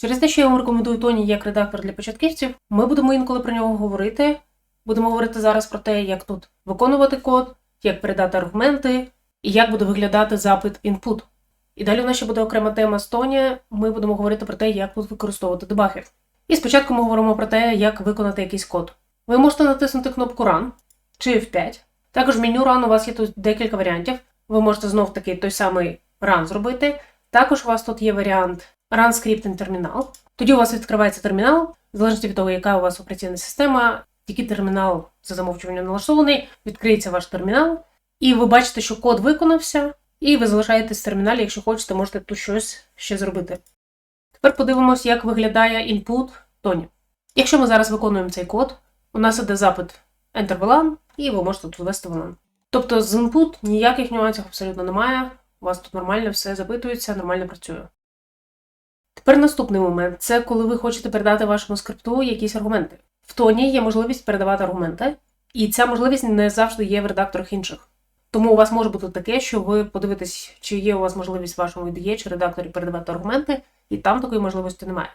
Через те, що я вам рекомендую Тоні як редактор для початківців, ми будемо інколи про нього говорити. Будемо говорити зараз про те, як тут виконувати код, як передати аргументи і як буде виглядати запит input. І далі у нас ще буде окрема тема з Тоні. Ми будемо говорити про те, як тут використовувати дебаги. І спочатку ми говоримо про те, як виконати якийсь код. Ви можете натиснути кнопку Run чи F5. Також в меню Run у вас є тут декілька варіантів. Ви можете знов таки той самий Run зробити. Також у вас тут є варіант Run Script in Terminal. Тоді у вас відкривається термінал, в залежності від того, яка у вас операційна система, який термінал за замовчуванням налаштований, відкриється ваш термінал, і ви бачите, що код виконався, і ви залишаєтесь в терміналі, якщо хочете, можете тут щось ще зробити. Тепер подивимось, як виглядає input тоні. Якщо ми зараз виконуємо цей код, у нас іде запит Enter VLAN, і ви можете тут ввести VLAN. Тобто з input ніяких нюансів абсолютно немає. У вас тут нормально все запитується, нормально працює. Тепер наступний момент це коли ви хочете передати вашому скрипту якісь аргументи. В тоні є можливість передавати аргументи, і ця можливість не завжди є в редакторах інших. Тому у вас може бути таке, що ви подивитесь, чи є у вас можливість в вашому IDE чи редакторі передавати аргументи, і там такої можливості немає.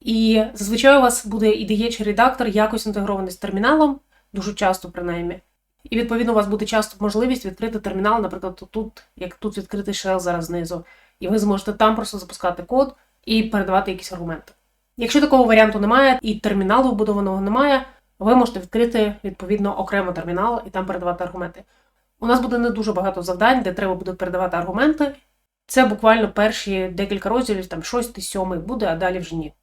І зазвичай у вас буде IDE чи редактор якось інтегрований з терміналом, дуже часто принаймні. І відповідно у вас буде часто можливість відкрити термінал, наприклад, тут, як тут відкритий shell зараз знизу, і ви зможете там просто запускати код і передавати якісь аргументи. Якщо такого варіанту немає і терміналу вбудованого немає, ви можете відкрити відповідно окремо термінал і там передавати аргументи. У нас буде не дуже багато завдань, де треба буде передавати аргументи. Це буквально перші декілька розділів, там шостий, сьомий буде, а далі вже ні.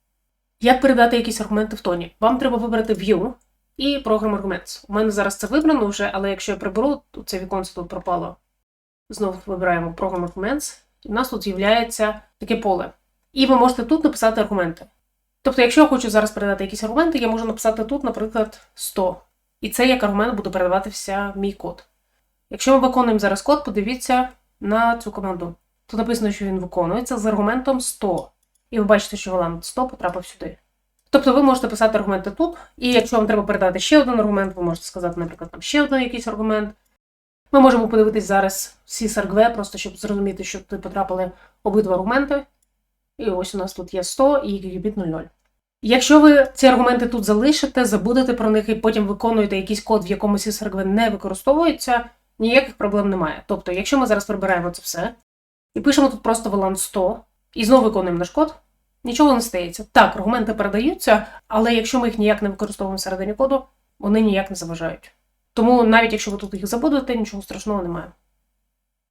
Як передати якісь аргументи в тоні? Вам треба вибрати View і Program Arguments. У мене зараз це вибрано вже, але якщо я приберу, це віконце тут пропало. Знову вибираємо Program Arguments, і в нас тут з'являється таке поле. І ви можете тут написати аргументи. Тобто, якщо я хочу зараз передати якісь аргументи, я можу написати тут, наприклад, 100. І це як аргумент буде передаватися в мій код. Якщо ми виконуємо зараз код, подивіться на цю команду. Тут написано, що він виконується з аргументом 100. І ви бачите, що валант 100 потрапив сюди. Тобто ви можете писати аргументи тут, і якщо вам треба передати ще один аргумент, ви можете сказати, наприклад, там ще один якийсь аргумент. Ми можемо подивитись зараз всі саргве, просто щоб зрозуміти, що тут потрапили обидва аргументи. І ось у нас тут є 100 і гігабіт 00. Якщо ви ці аргументи тут залишите, забудете про них і потім виконуєте якийсь код, в якому ці саргве не використовуються, ніяких проблем немає. Тобто, якщо ми зараз прибираємо це все і пишемо тут просто валанс 100, і знову виконуємо наш код, нічого не стається. Так, аргументи передаються, але якщо ми їх ніяк не використовуємо всередині коду, вони ніяк не заважають. Тому навіть якщо ви тут їх забудете, нічого страшного немає.